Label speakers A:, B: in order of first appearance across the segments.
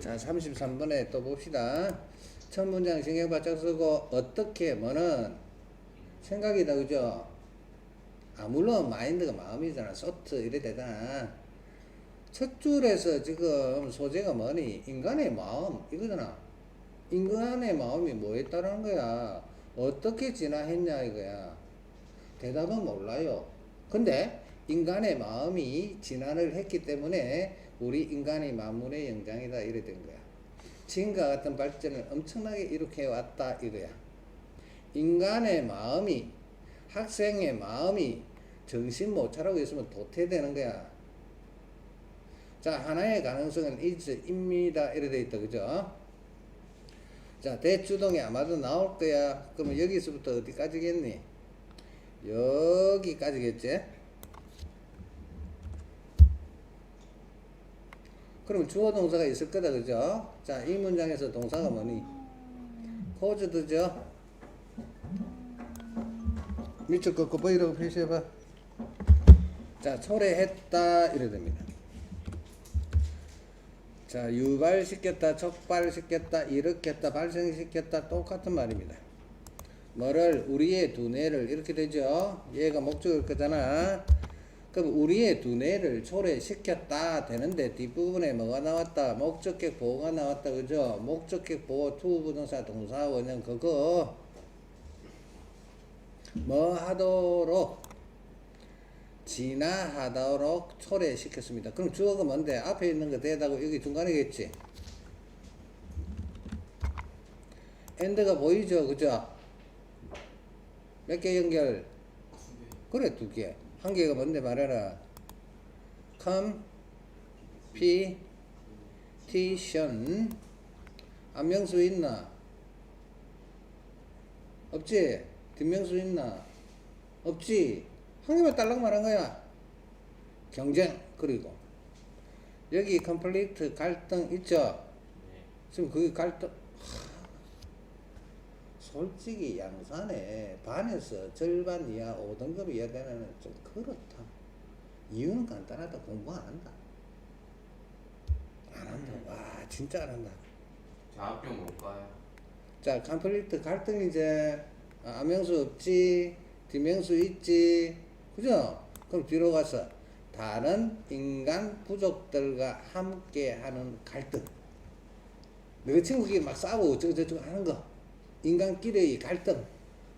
A: 자, 33번에 또 봅시다. 첫 문장 신경 바짝 쓰고 어떻게 뭐는 생각이다 그죠? 아 물론 마인드가 마음이잖아. 소트 이래 되잖아. 첫 줄에서 지금 소재가 뭐니? 인간의 마음 이거잖아. 인간의 마음이 뭐에 따르는 거야? 어떻게 진화했냐 이거야. 대답은 몰라요. 근데 인간의 마음이 진화를 했기 때문에 우리 인간의 만물의 영장이다 이래 된 거야. 지금과 같은 발전을 엄청나게 이렇게 왔다 이거야. 인간의 마음이 학생의 마음이 정신 못 차리고 있으면 도태되는 거야. 자 하나의 가능성은 있습니다 이래 돼 있다 그죠? 자 대주동이 아마도 나올 거야. 그러면 여기서부터 어디까지겠니? 여기까지겠지? 그럼 주어 동사가 있을 거다 그죠? 자, 이 문장에서 동사가 뭐니? 코즈드죠? 밑줄 긋고 V라고 표시해봐. 자, 초래했다 이래 됩니다. 자, 유발시켰다, 촉발시켰다, 일으켰다, 발생시켰다 똑같은 말입니다. 뭐를 우리의 두뇌를 이렇게 되죠. 얘가 목적일 거잖아. 그럼 우리의 두뇌를 초래시켰다 되는데 뒷부분에 뭐가 나왔다? 목적격 보호가 나왔다. 그죠? 목적격 보호 투부동사 동사 원형 그거 뭐 하도록 진화하도록 초래시켰습니다. 그럼 주어가 뭔데? 앞에 있는 거 대다고 여기 중간이겠지? 엔드가 보이죠? 그죠? 몇 개 연결? 그래 두 개. 한 개가 뭔데 말해라. 컴피티션 안명수 있나? 없지? 뒷명수 있나? 없지? 한 개만 딸랑 말한 거야. 경쟁 그리고 여기 컴플리트 갈등 있죠? 지금 그 갈등 솔직히 양산에 반에서 절반 이하 5등급 이하 되면 좀 그렇다. 이유는 간단하다. 공부 안 한다. 안 한다. 와, 진짜 안 한다.
B: 자합병 뭘까요?
A: 자, 컴플리트 갈등 이제 아, 암명수 없지, 뒷명수 있지, 그죠? 그럼 뒤로 가서 다른 인간 부족들과 함께 하는 갈등. 너 친구끼리 막 싸우고 어쩌고저쩌고 하는 거. 인간끼리의 갈등,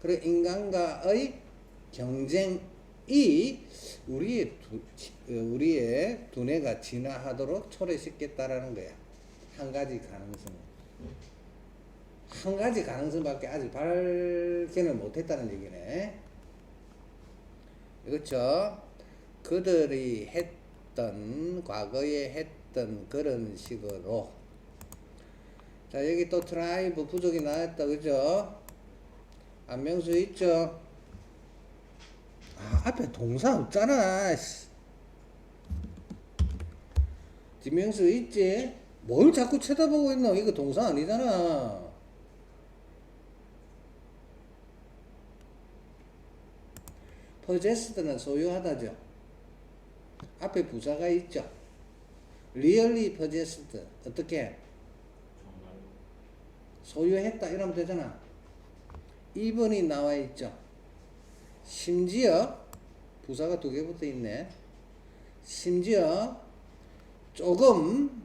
A: 그리고 인간과의 경쟁이 우리의 두, 어, 우리의 두뇌가 진화하도록 초래시켰다라는 거야. 한 가지 가능성. 한 가지 가능성밖에 아직 발견을 못했다는 얘기네. 그렇죠? 그들이 했던 과거에 했던 그런 식으로 자 여기 또 트라이브 부족이 나왔다 그죠? 안명수 있죠? 아 앞에 동사 없잖아 씨. 뒷명수 있지? 뭘 자꾸 쳐다보고 있노? 이거 동사 아니잖아 possessed는 소유하다죠 앞에 부사가 있죠 really possessed 어떻게? 소유했다 이러면 되잖아. 2번이 나와 있죠. 심지어 부사가 두 개 붙어 있네. 심지어 조금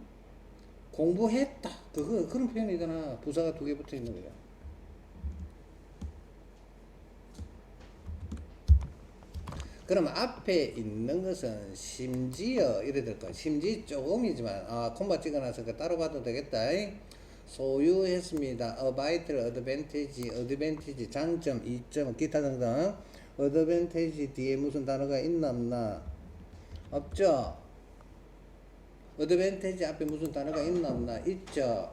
A: 공부했다. 그거 그런 표현이잖아. 부사가 두 개 붙어 있는 거야. 그럼 앞에 있는 것은 심지어 이래 될 거야. 심지 조금이지만 아 콤마 찍어놨으니까 따로 봐도 되겠다. 소유했습니다. a vital advantage, advantage 장점, 이점, 기타 등등. advantage 뒤에 무슨 단어가 있나 없나? 없죠. advantage 앞에 무슨 단어가 있나 없나? 있죠.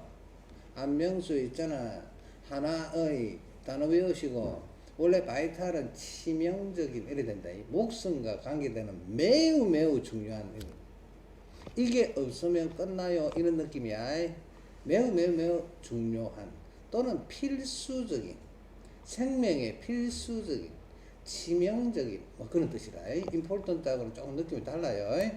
A: 안명수 있잖아. 하나의 단어 외우시고 원래 바이탈은 치명적인 이래 된다. 이 목숨과 관계되는 매우 매우 중요한 일. 이게 없으면 끝나요. 이런 느낌이야. 매우 매우 매우 중요한 또는 필수적인 생명의 필수적인 치명적인 뭐 그런 뜻이라 important하고는 조금 느낌이 달라요.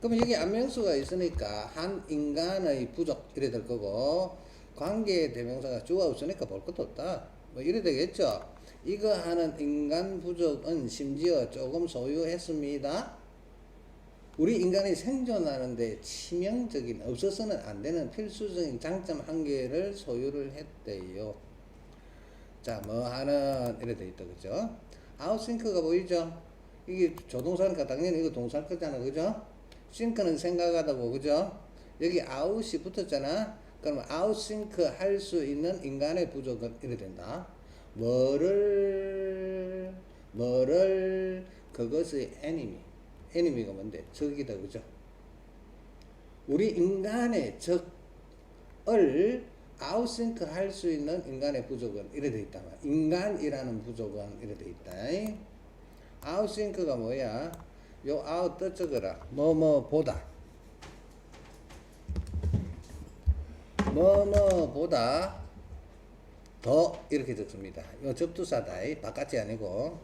A: 그러면 여기 안명수가 있으니까 한 인간의 부족 이래 될 거고 관계 대명사가 주가 없으니까 볼 것도 없다. 뭐 이래 되겠죠. 이거 하는 인간 부족은 심지어 조금 소유했습니다. 우리 인간이 생존하는데 치명적인 없어서는 안 되는 필수적인 장점 한 개를 소유를 했대요. 자, 뭐 하는 이래 돼 있다 그죠? 아웃싱크가 보이죠? 이게 조동사니까 당연히 이거 동사 거잖아 그죠? 싱크는 생각하다고 그죠? 여기 아웃이 붙었잖아. 그러면 아웃싱크 할 수 있는 인간의 부족은 이래 된다. 뭐를 뭐를 그것의 enemy가 뭔데? 적이다 그죠? 우리 인간의 적을 아웃싱크 할 수 있는 인간의 부족은 이래 돼 있다. 인간이라는 부족은 이래 돼 있다. 아웃싱크가 뭐야? 요 아웃 떠 적어라. 뭐뭐 보다. 뭐뭐 보다 더 이렇게 적습니다. 요 접두사다. 바깥이 아니고.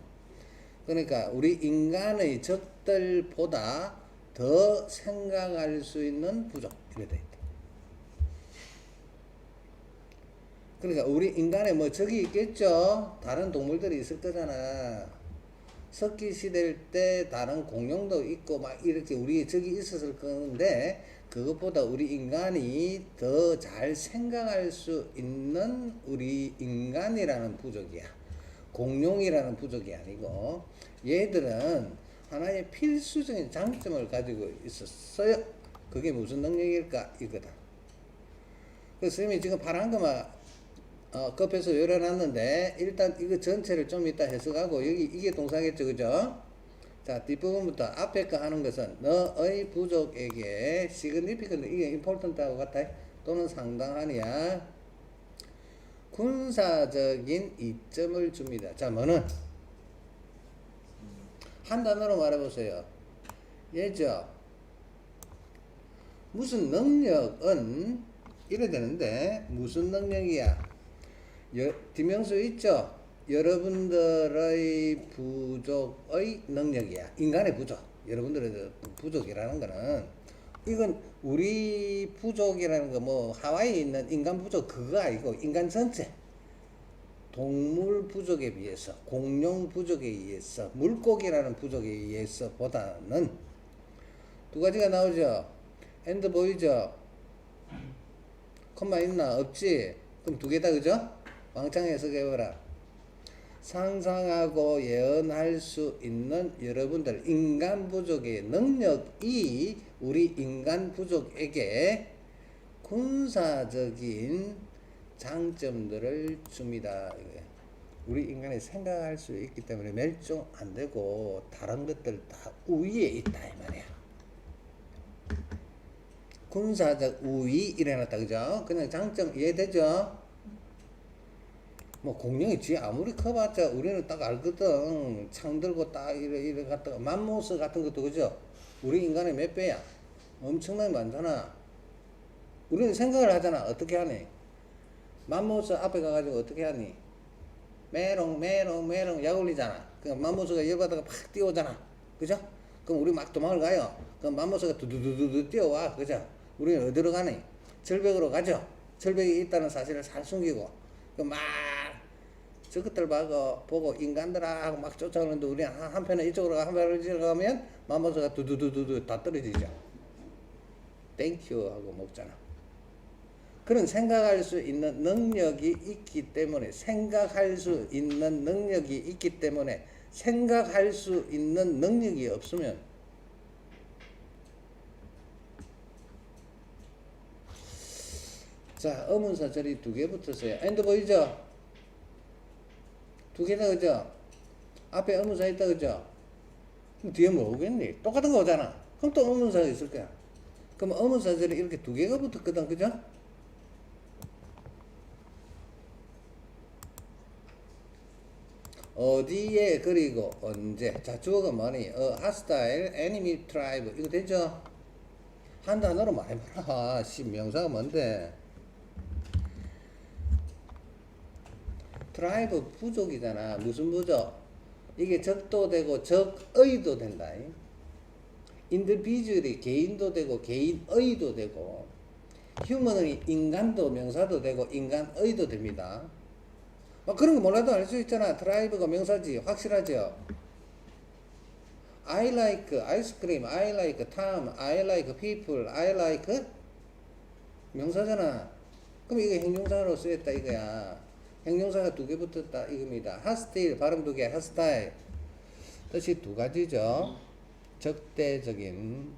A: 그러니까 우리 인간의 적 들보다 더 생각할 수 있는 부족 이래 돼 있다. 그러니까 우리 인간에 뭐 적이 있겠죠. 다른 동물들이 있을 거잖아. 석기 시대일 때 다른 공룡도 있고 막 이렇게 우리 적이 있었을 건데 그것보다 우리 인간이 더 잘 생각할 수 있는 우리 인간이라는 부족이야. 공룡이라는 부족이 아니고 얘들은 하나의 필수적인 장점을 가지고 있었어요. 그게 무슨 능력일까? 이거다. 그래서 선생님이 지금 파란 거만 어, 급해서 열어놨는데 일단 이거 전체를 좀 이따 해석하고 여기 이게 동사겠죠. 그죠? 자 뒷부분부터 앞에 거 하는 것은 너의 부족에게 significant 이게 important하고 같아. 또는 상당하니야. 군사적인 이점을 줍니다. 자 뭐는 한 단어로 말해보세요 예죠 무슨 능력은 이래 되는데 무슨 능력이야 여, 디명수 있죠? 여러분들의 부족의 능력이야. 인간의 부족. 여러분들의 부족이라는 거는 이건 우리 부족이라는 거 뭐 하와이에 있는 인간 부족 그거 아니고 인간 전체. 동물 부족에 비해서 공룡 부족에 의해서 물고기라는 부족에 의해서 보다는 두 가지가 나오죠. 엔드 보이죠? 콤마 있나? 없지? 그럼 두 개다 그죠? 왕창 해석해봐라. 상상하고 예언할 수 있는 여러분들 인간 부족의 능력이 우리 인간 부족에게 군사적인 장점들을 줍니다. 우리 인간이 생각할 수 있기 때문에 멸종 안 되고 다른 것들 다 우위에 있다 이 말이야. 군사적 우위 이래놨다 그죠? 그냥 장점 이해되죠? 뭐 공룡이 쥐 아무리 커봤자 우리는 딱 알거든. 창 들고 딱 이래 이래 갔다가 맘모스 같은 것도 그죠? 우리 인간의 몇 배야? 엄청나게 많잖아. 우리는 생각을 하잖아. 어떻게 하니? 맘모스 앞에 가가지고 어떻게 하니? 메롱 메롱 메롱 약 올리잖아. 그 맘모스가 열받다가 팍 뛰어오잖아. 그죠? 그럼 우리 막 도망을 가요. 그럼 맘모스가 두두두두두 뛰어와. 그죠? 우리는 어디로 가니? 절벽으로 가죠. 절벽이 있다는 사실을 잘 숨기고 그막 저것들 보고, 보고 인간들아 하고 막 쫓아오는데 우리 한, 한편에 이쪽으로 가, 한편에 이쪽으로 가면 맘모스가 두두두두두 다 떨어지죠. 땡큐 하고 먹잖아. 그런 생각할 수 있는 능력이 있기 때문에 생각할 수 있는 능력이 있기 때문에 생각할 수 있는 능력이 없으면 자 어문사 절이 두 개 붙었어요. 엔드 보이죠? 두 개다 그죠? 앞에 어문사 있다 그죠? 그럼 뒤에 뭐 오겠니? 똑같은 거 오잖아. 그럼 또 어문사가 있을 거야. 그럼 어문사 절이 이렇게 두 개가 붙었거든 그죠? 어디에 그리고 언제? 자 주어가 뭐니? 어 hostile enemy tribe 이거 되죠? 한 단어로 말해봐라. 씨 명사가 뭔데? 트라이브 부족이잖아. 무슨 부족? 이게 적도 되고 적의도 된다. individual이 개인도 되고 개인의도 되고 human은 인간도 명사도 되고 인간의도 됩니다. 막 그런 거 몰라도 알 수 있잖아. 드라이브가 명사지 확실하죠. I like ice cream, I like Tom, I like people, I like 명사잖아. 그럼 이게 형용사로 쓰였다 이거야. 형용사가 두 개 붙었다 이겁니다. hostile 발음 두 개, hostile 뜻이 두 가지죠. 적대적인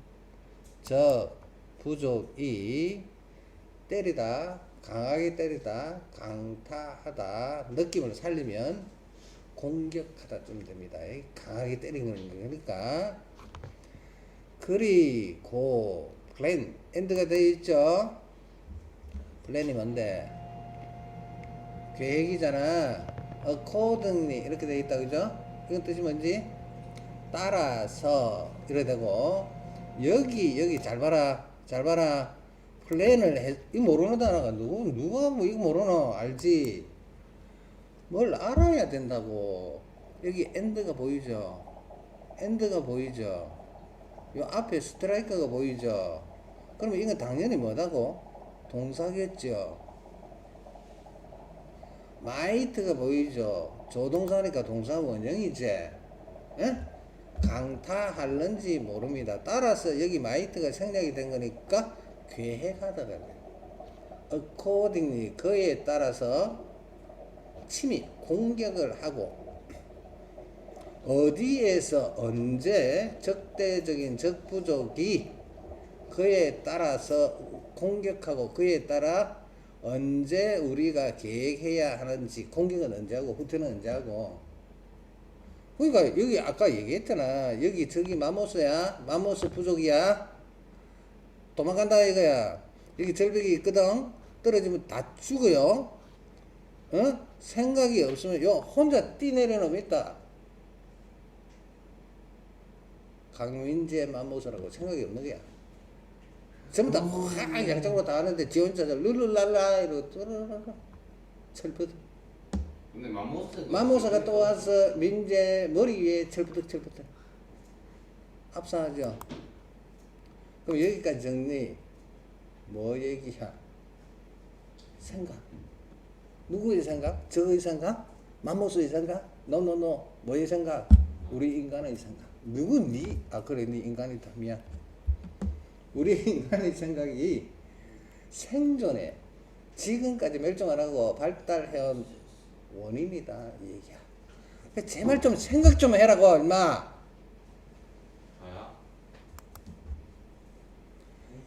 A: 적 부족이 때리다 강하게 때리다 강타하다 느낌을 살리면 공격하다 좀 됩니다. 이 강하게 때리는 거니까 그리고 플랜 엔드가 되어 있죠. 플랜이 뭔데? 계획이잖아. accordingly 이렇게 되어 있다 그죠? 이건 뜻이 뭔지? 따라서 이래 되고 여기 여기 잘 봐라 잘 봐라 플랜을 해, 이 모르는 단어가 누구 누가 뭐 이거 모르노? 알지? 뭘 알아야 된다고. 여기 엔드가 보이죠? 엔드가 보이죠? 요 앞에 스트라이크가 보이죠? 그러면 이건 당연히 뭐다고? 동사겠죠? 마이트가 보이죠? 조동사니까 동사 원형이지. 예? 강타할는지 모릅니다. 따라서 여기 마이트가 생략이 된 거니까 계획하다가 accordingly 그에 따라서 침입 공격을 하고 어디에서 언제 적대적인 적부족이 그에 따라서 공격하고 그에 따라 언제 우리가 계획해야 하는지 공격은 언제 하고 후퇴는 언제 하고 그러니까 여기 아까 얘기했잖아. 여기 저기 마모스야. 마모스 부족이야. 도망간다 이거야. 여기 절벽이 있거든. 떨어지면 다 죽어요. 어? 생각이 없으면 요 혼자 뛰내려는 놈 있다. 강민재 마모스라고 생각이 없는 거야. 전부 다 확 양쪽으로 다 하는데 지 혼자 룰루랄라 이러고 뚜루루루 철푸드.
B: 근데 맘모스
A: 마모사가 또 와서 민재 머리 위에 철부덕 철부덕 합산하죠. 그럼 여기까지 정리. 뭐 얘기야? 생각. 누구의 생각? 저의 생각? 마모스의 생각? 노노노. 뭐의 생각? 우리 인간의 생각. 누구 니? 아 그래 니 인간이 다. 미안. 우리 인간의 생각이 생존에 지금까지 멸종 안 하고 발달해온 원인이다 이 얘기야. 제발 좀 생각 좀 해라고 얼마.
B: 저야?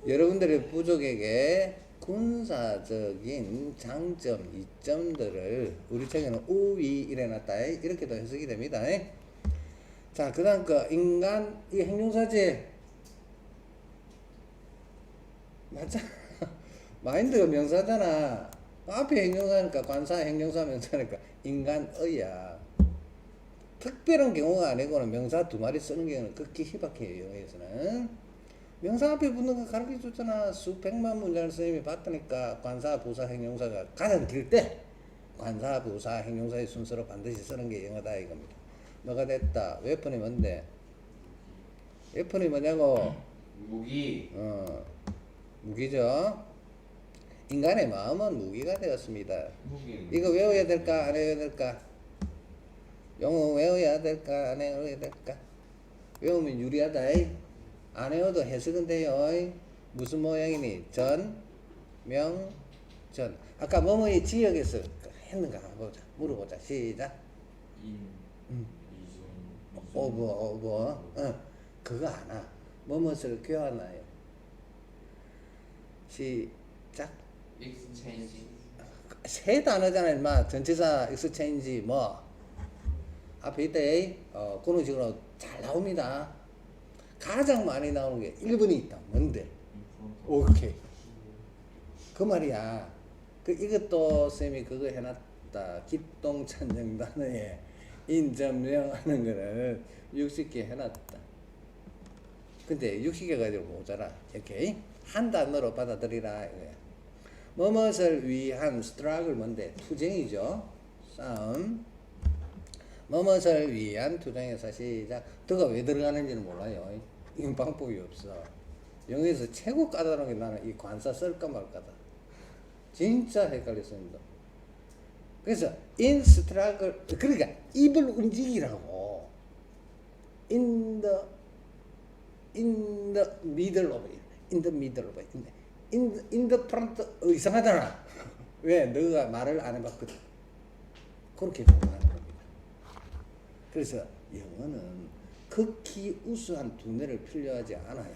A: 여러분들의 부족에게 군사적인 장점, 이점들을 우리 책에는 우위 이래놨다. 이렇게도 해석이 됩니다. 자, 그 다음 거 인간 이 행동사지 맞잖아. 마인드가 명사잖아. 앞에 행동사니까 관사 행동사 명사니까 인간의야. 특별한 경우가 아니고는 명사 두 마리 쓰는 경우는 극히 희박해요 영어에서는. 명사 앞에 붙는 거 가르쳐 줬잖아. 수백만 문장을 선생님이 봤다니까 관사, 부사, 행용사가 가장 길 때 관사, 부사, 행용사의 순서로 반드시 쓰는 게 영어다 이겁니다. 뭐가 됐다. 웨폰이 뭔데? 웨폰이 뭐냐고?
B: 무기
A: 어, 무기죠. 인간의 마음은 무기가 되었습니다.
B: 무기는
A: 이거 외워야 될까 안 외워야 될까? 영어 외워야 될까 안 외워야 될까? 외우면 유리하다. 이. 안 외워도 해석은 돼요. 이. 무슨 모양이니? 전, 명, 전. 아까 뭐뭐의 지역에서 했는가 보자. 물어보자. 시작.
B: 인
A: 음.
B: 이전
A: 오버 오버. 어. 그거 하나. 뭐뭇을 교환하여. 시작.
B: 익스체인지
A: 세 단어잖아, 임마. 전치사, 익스체인지, 뭐. 앞에 이때, 어, 그런 식으로 잘 나옵니다. 가장 많이 나오는 게 1번이 있다. 뭔데? 오케이. 그 말이야. 그, 이것도 쌤이 그거 해놨다. 기똥찬 정 단어에 인점명 하는 거를 60개 해놨다. 근데 60개 가지고 모자라. 이렇게. 한 단어로 받아들이라. 이거야. 뭐뭇을 위한 스트라글 뭔데? 투쟁이죠. 싸움. 뭐뭇을 위한 투쟁에서 시작. 더가 왜 들어가는지는 몰라요. 이건 방법이 없어. 영어에서 최고 까다로운 게 나는 이 관사 쓸까 말까다. 진짜 헷갈렸습니다. 그래서 in struggle 그러니까 입을 움직이라고 in the in the middle of it, in 어, 이상하잖아. 왜 너가 말을 안 해봤거든. 그렇게 공부하는. 그래서 영어는 극히 우수한 두뇌를 필요하지 않아요.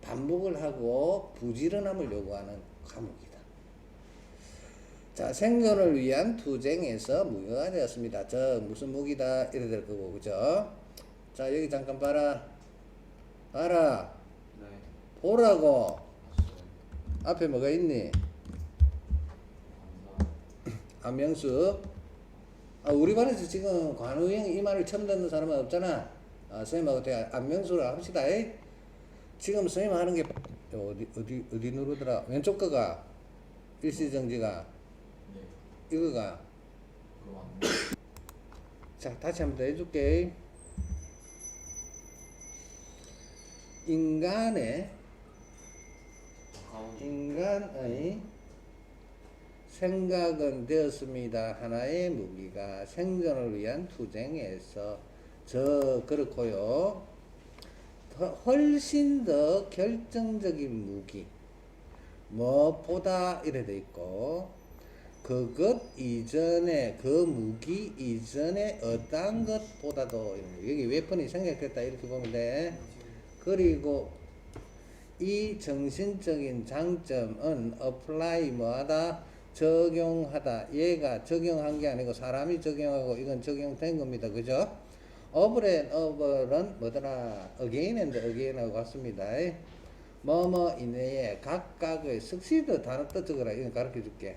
A: 반복을 하고 부지런함을 요구하는 과목이다. 자, 생존을 위한 투쟁에서 무효가 되었습니다. 저 무슨 무기다 이래 될 거고 그죠? 자 여기 잠깐 봐라. 봐라.
B: 네.
A: 보라고. 앞에 뭐가 있니? 안명수. 아, 우리 반에서 지금 관우형 이 말을 처음 듣는 사람은 없잖아. 아, 선생님하고 대 안명수를 합시다. 이. 지금 선생님 하는 게 어디 어디 어디 누르더라? 왼쪽 거가 일시정지가
B: 네.
A: 이거가. 자 다시 한번 더 해줄게. 인간의
B: 가운.
A: 인간의 생각은 되었습니다. 하나의 무기가 생존을 위한 투쟁에서 저 그렇고요. 더- 훨씬 더 결정적인 무기 무엇보다 이래 돼 있고 그것 이전에 그 무기 이전에 어떠한 것보다도 여기 웨폰이 생략됐다 이렇게 보면 돼. 그리고 이 정신적인 장점은 apply 뭐하다 적용하다. 얘가 적용한 게 아니고 사람이 적용하고 이건 적용된 겁니다. 그죠? Over and over는 뭐더라? Again and again하고 같습니다. 뭐뭐 이내에 각각의 succeed 단어 또 적어라. 이건 가르쳐 줄게.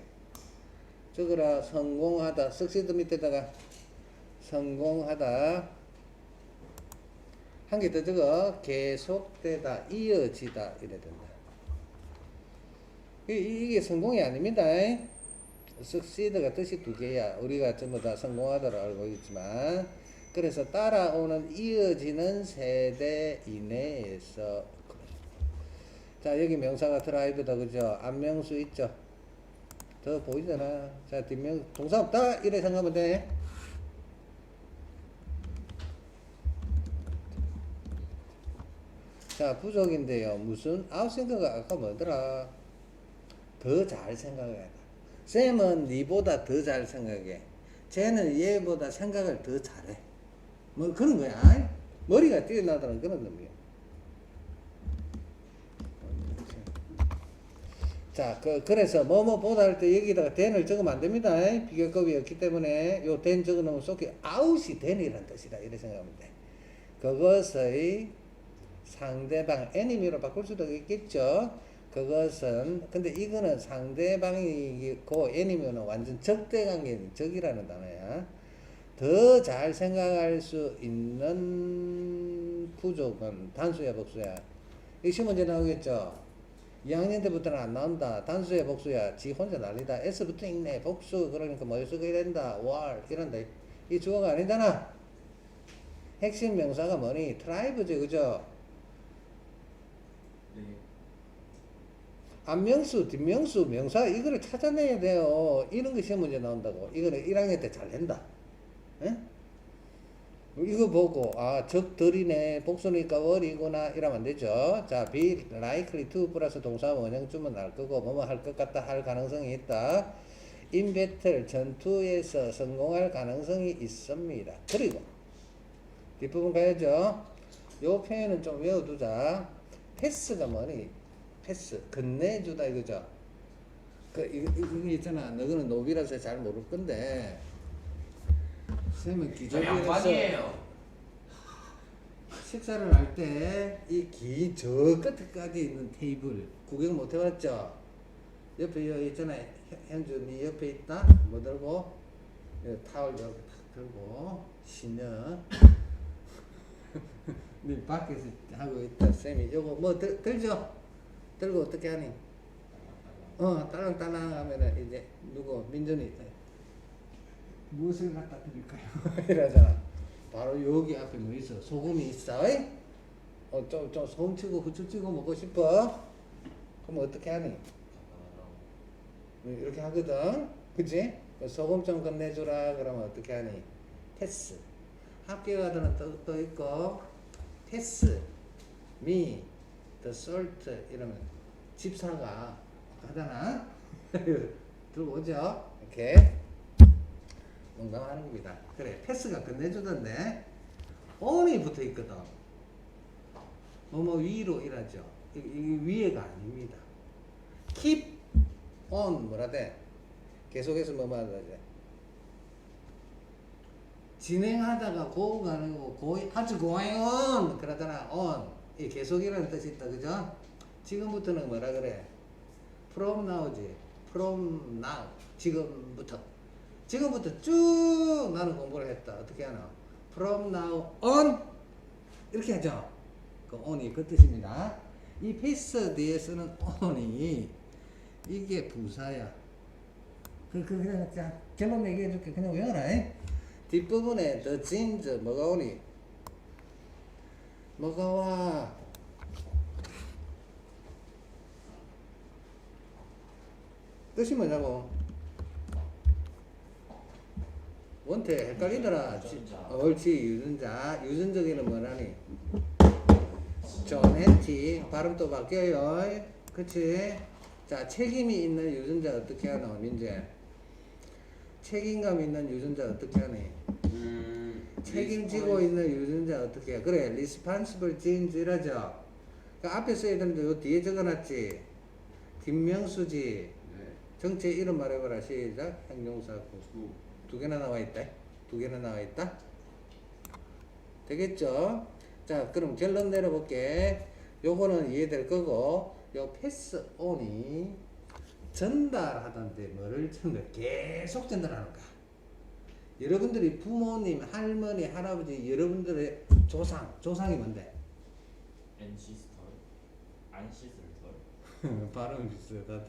A: 적어라. 성공하다. succeed 밑에다가 성공하다. 한 개 더 적어. 계속되다. 이어지다. 이래 된다 이- 이게 성공이 아닙니다. succeed가 뜻이 두 개야. 우리가 전부 다 성공하다로 알고 있지만. 그래서 따라오는 이어지는 세대 이내에서. 자 여기 명사가 드라이브다. 그죠? 안명수 있죠? 더 보이잖아. 자 뒷명 동사 없다. 이래 생각하면 돼. 자, 부족인데요. 무슨 아웃생각가 아까 뭐더라? 더 잘 생각해야 돼. 쌤은 니보다 더 잘 생각해. 쟤는 얘보다 생각을 더 잘해. 뭐 그런 거야. 아이? 머리가 뛰어나다는 그런 놈이야. 자, 그, 그래서 뭐뭐보다 할 때 여기다가 den을 적으면 안 됩니다. 비교급이 없기 때문에 요 den 적어놓으면 속에 out이 den이라는 뜻이다. 이렇게 생각하면 돼. 그것의 상대방 애니미로 바꿀 수도 있겠죠. 그것은 근데 이거는 상대방이고 애니면은 완전 적대 관계 적이라는 단어야. 더 잘 생각할 수 있는 부족은 단수야 복수야. 이 시험 문제 나오겠죠. 2학년 때부터는 안 나온다. 단수야 복수야. 지 혼자 난리다. S부터 있네. 복수 그러니까 뭐 쓰게 된다. 월 이런다. 이 주어가 아니잖아. 핵심 명사가 뭐니? 트라이브지 그죠?
B: 네.
A: 안명수, 뒷명수, 명사 이거를 찾아내야 돼요. 이런 거 시험 문제 나온다고. 이거는 1학년 때잘 된다. 예? 이거 보고 아 적들이네 복수니까 월이구나 이러면 안 되죠. 자, be likely to 플러스 동사 원형쯤은 날 거고 뭐뭐 할 것 같다 할 가능성이 있다. in battle 전투에서 성공할 가능성이 있습니다. 그리고 뒷부분 가야죠. 요 표현은 좀 외워두자. 패스가 뭐니? 패스 건네주다 이거죠. 그 이거, 이거 있잖아. 너는 노비라서 잘 모를 건데.
B: 저
A: 기저귀에서
B: 양반이에요.
A: 식사를 할 때이긴저 끝까지 있는 테이블 구경 못 해봤죠? 옆에 여기 있잖아요. 현- 현주 네 옆에 있다. 뭐 들고? 여기 타월 이렇게 탁 들고 신여. 네 밖에서 하고 있다. 쌤이 요거 뭐 들, 들죠? 들고 어떻게 하니? 어 딸랑딸랑 하면은 이제 누구 민준이 무엇을 갖다 드릴까요? 이러잖아. 바로 여기 앞에 뭐 있어? 소금이 있어. 이? 어, 좀, 좀 소금 치고 후추 치고 먹고 싶어? 그럼 어떻게 하니? 이렇게 하거든. 그치? 소금 좀 끝내주라. 그러면 어떻게 하니? 패스. 가서는 또, 또 있고, 패스, 미, the salt 이러면 집사가 하잖아. 들고 오죠? 이렇게. 농담하는 겁니다. 그래, 패스가 끝내주던데, on이 붙어 있거든. 뭐뭐 위로 이라죠. 이, 이 위에가 아닙니다. keep on 뭐라 돼? 계속해서 뭐뭐 하다 돼? 진행하다가 고가 아니고 고 아주 going on 그러잖아 on 이 계속이라는 뜻이 있다 그죠? 지금부터는 뭐라 그래? from now지 from now 지금부터 지금부터 쭉 나는 공부를 했다 어떻게 하나? from now on 이렇게 하죠 그 on이 그 뜻입니다 이 패스 뒤에 쓰는 on이 이게 부사야 그, 그, 그냥, 자, 결론 얘기해 줄게. 그냥 외워라. 잉? 뒷부분에 the jeans 뭐가 오니? 뭐가 와? 뜻이 뭐냐고? 원태 헷갈리더라.
B: 유전자.
A: 어, 옳지 유전자. 유전적에는 뭐라니? 전해티 발음 또 바뀌어요. 그치? 자 책임이 있는 유전자 어떻게 하노 민재? 책임감 있는 유전자 어떻게 하니?
C: 음,
A: 책임지고 있는 유전자 어떻게 해? 그래, responsible genes 이라죠. 그 앞에 써야 되는데 요 뒤에 적어놨지. 김명수지.
C: 네.
A: 정체 이름 말해봐라. 시작. 구.
C: 구.
A: 두 개나 나와 있다. 두 개나 나와 있다. 되겠죠? 자, 그럼 결론 내려볼게. 요거는 이해될 거고, 요 패스 온이 전달하던데 뭐를 전달? 계속 전달하는 거야. 여러분들이 부모님, 할머니, 할아버지, 여러분들의 조상, 조상이 뭔데?
B: 엔시스털 안 씻을 털
A: 발음이 비슷하다.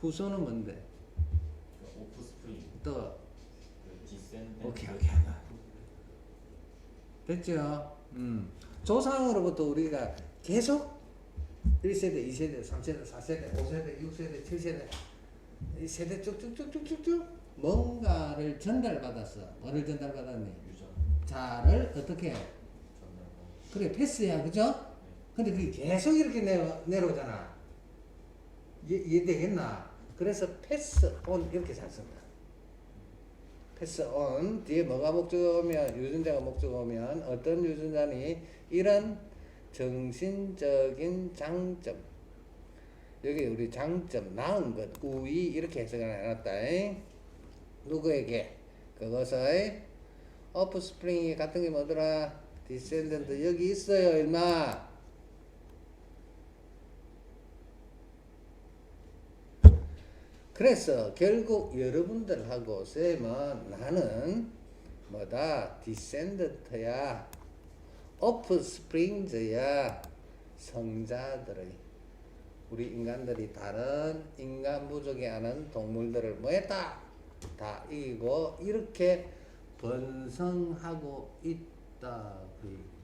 A: 후손은 뭔데?
B: 그 오프스프링
A: 또,
B: 그 디센덴트
A: 오케이, 오케이. 됐죠? 음. 조상으로부터 우리가 계속 1세대, 2세대, 3세대, 4세대, 5세대, 6세대, 7세대, 이 세대 쭉쭉쭉쭉쭉쭉 뭔가를 전달받았어. 뭐를 전달받았니? 자를 어떻게 그래 패스야 그죠? 근데 그게 계속 이렇게 내려, 내려오잖아 이해, 이해되겠나? 그래서 패스 온 이렇게 잘 쓴다 패스 온 뒤에 뭐가 목적 오면 유전자가 목적 오면 어떤 유전자니 이런 정신적인 장점 여기 우리 장점 나은 것 우위 이렇게 해석을 해놨다 누구에게 그것의 오프스프링이 같은 게 뭐더라? 디센던트 여기 있어요, 일마. 그래서 결국 여러분들하고 쌤은 나는 뭐다? 디센던트야. 오프스프링즈야. 성자들의 우리 인간들이 다른 인간 부족이 아는 동물들을 뭐했다? 다 이기고 이렇게 번성하고 있다. 그